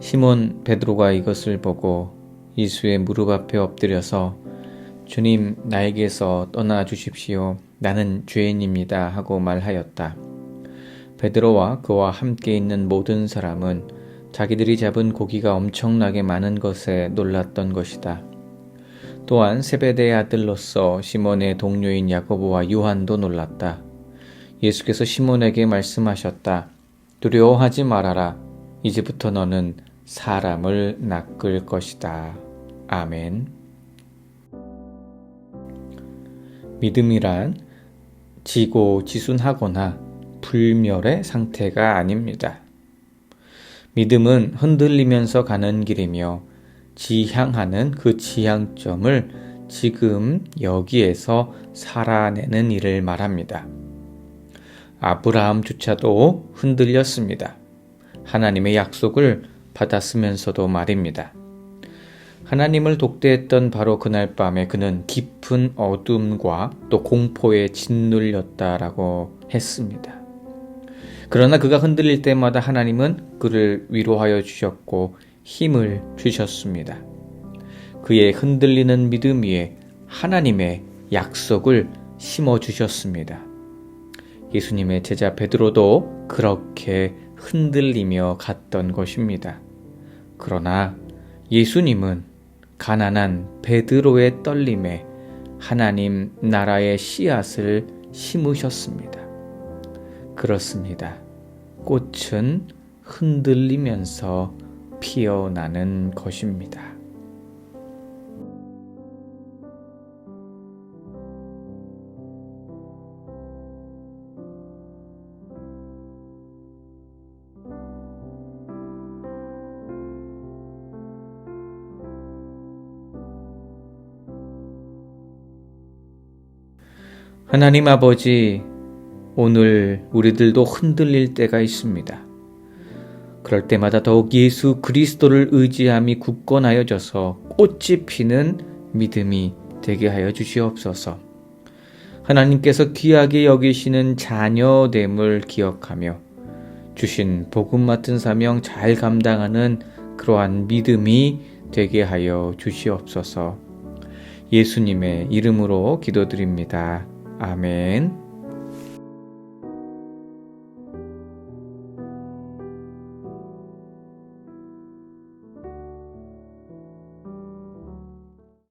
시몬 베드로가 이것을 보고 예수의 무릎 앞에 엎드려서 주님 나에게서 떠나 주십시오. 나는 죄인입니다. 하고 말하였다. 베드로와 그와 함께 있는 모든 사람은 자기들이 잡은 고기가 엄청나게 많은 것에 놀랐던 것이다. 또한 세베대의 아들로서 시몬의 동료인 야고보와 요한도 놀랐다. 예수께서 시몬에게 말씀하셨다. 두려워하지 말아라. 이제부터 너는 사람을 낚을 것이다. 아멘. 믿음이란 지고 지순하거나 불멸의 상태가 아닙니다. 믿음은 흔들리면서 가는 길이며 지향하는 그 지향점을 지금 여기에서 살아내는 일을 말합니다. 아브라함조차도 흔들렸습니다. 하나님의 약속을 받았으면서도 말입니다. 하나님을 독대했던 바로 그날 밤에 그는 깊은 어둠과 또 공포에 짓눌렸다라고 했습니다. 그러나 그가 흔들릴 때마다 하나님은 그를 위로하여 주셨고 힘을 주셨습니다. 그의 흔들리는 믿음 위에 하나님의 약속을 심어 주셨습니다. 예수님의 제자 베드로도 그렇게 흔들리며 갔던 것입니다. 그러나 예수님은 가난한 베드로의 떨림에 하나님 나라의 씨앗을 심으셨습니다. 그렇습니다. 꽃은 흔들리면서 피어나는 것입니다. 하나님 아버지, 오늘 우리들도 흔들릴 때가 있습니다. 그럴 때마다 더욱 예수 그리스도를 의지함이 굳건하여져서 꽃이 피는 믿음이 되게 하여 주시옵소서. 하나님께서 귀하게 여기시는 자녀됨을 기억하며 주신 복음 맡은 사명 잘 감당하는 그러한 믿음이 되게 하여 주시옵소서. 예수님의 이름으로 기도드립니다. 아멘.